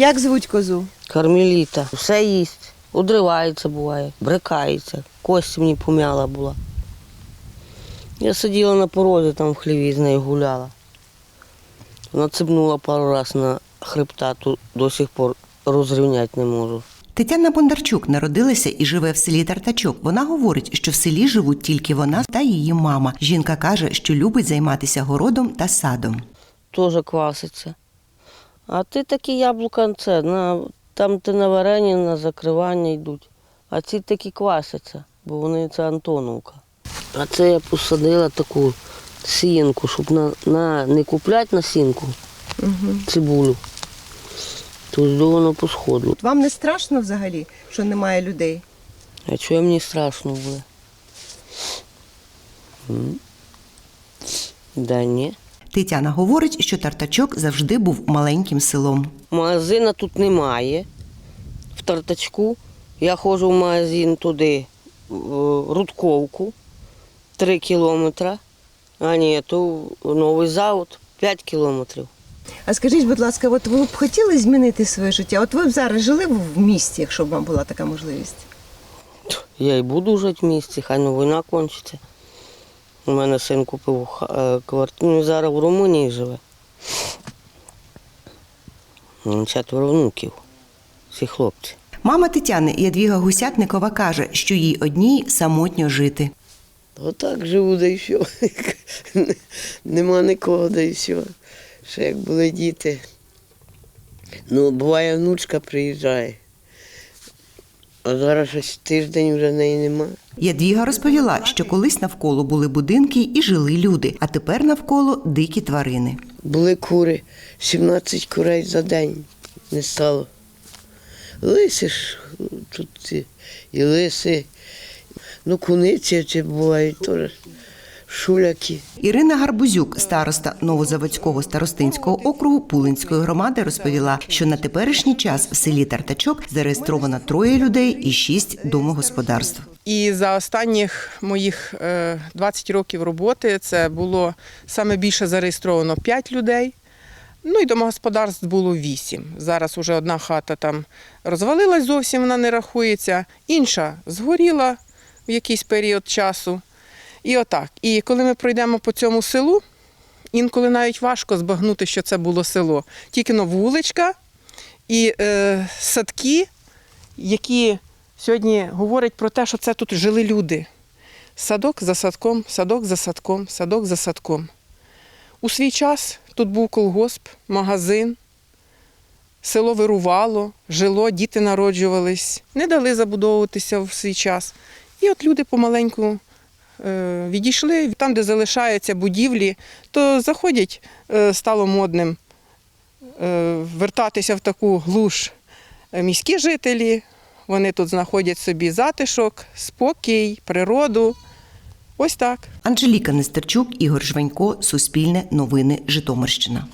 Як звуть козу? Кармеліта. Все їсть. Удривається буває, брикається. Кость мені пом'яла була. Я сиділа на порозі, там в хліві з нею гуляла. Вона цибнула пару разів на хребта, тут до сих пор розрівняти не можу. Тетяна Бондарчук народилася і живе в селі Тартачок. Вона говорить, що в селі живуть тільки вона та її мама. Жінка каже, що любить займатися городом та садом. Теж кваситься. А ти такі яблука, це, на, там ти на варення, на закривання йдуть. А ці такі квасяться, бо вони це Антоновка. А це я посадила таку сіянку, щоб на, на, не купляти насінку, цибулю. То ж воно посходило. Вам не страшно взагалі, що немає людей? А чого мені страшно буде? Да ні. Тетяна говорить, що Тартачок завжди був маленьким селом. Магазина тут немає. В Тартачку. Я ходжу в магазин туди, в Рудковку, 3 кілометри. А ні, то новий завод 5 кілометрів. А скажіть, будь ласка, от ви б хотіли змінити своє життя? От ви б зараз жили б в місті, якщо б вам була така можливість? Я і буду жити в місті, хай ну війна кончиться. У мене син купив е, квартиру, він зараз в Румунії живе. Четверо внуків, всі хлопці. Мама Тетяни Ядвіга Гусятникова каже, що їй одній самотньо жити. Отак живу, да й що. Нема нікого, да й що. Ще як були діти. Ну, буває, внучка приїжджає. А зараз щось тиждень вже неї нема. Ядвіга розповіла, що колись навколо були будинки і жили люди, а тепер навколо дикі тварини. Були кури, 17 курей за день не стало. Лиси ж тут і лиси, ну куниці ці бувають теж, шуляки. Ірина Гарбузюк, староста Новозаводського старостинського округу Пулинської громади, розповіла, що на теперішній час в селі Тартачок зареєстровано троє людей і шість домогосподарств. І за останніх моїх е, 20 років роботи це було саме більше зареєстровано 5 людей. Ну і домогосподарств було 8. Зараз уже одна хата там розвалилась зовсім, вона не рахується, інша згоріла в якийсь період часу. І отак. І коли ми пройдемо по цьому селу, інколи навіть важко збагнути, що це було село. Тільки но вуличка і е, садки, які сьогодні говорять про те, що це тут жили люди. Садок за садком, садок за садком, садок за садком. У свій час тут був колгосп, магазин, село вирувало, жило, діти народжувались, не дали забудовуватися в свій час. І от люди помаленьку відійшли. Там, де залишаються будівлі, то заходять, е, стало модним е, вертатися в таку глуш е, міські жителі. Вони тут знаходять собі затишок, спокій, природу. Ось так. Анжеліка Нестерчук, Ігор Жванько, Суспільне новини, Житомирщина.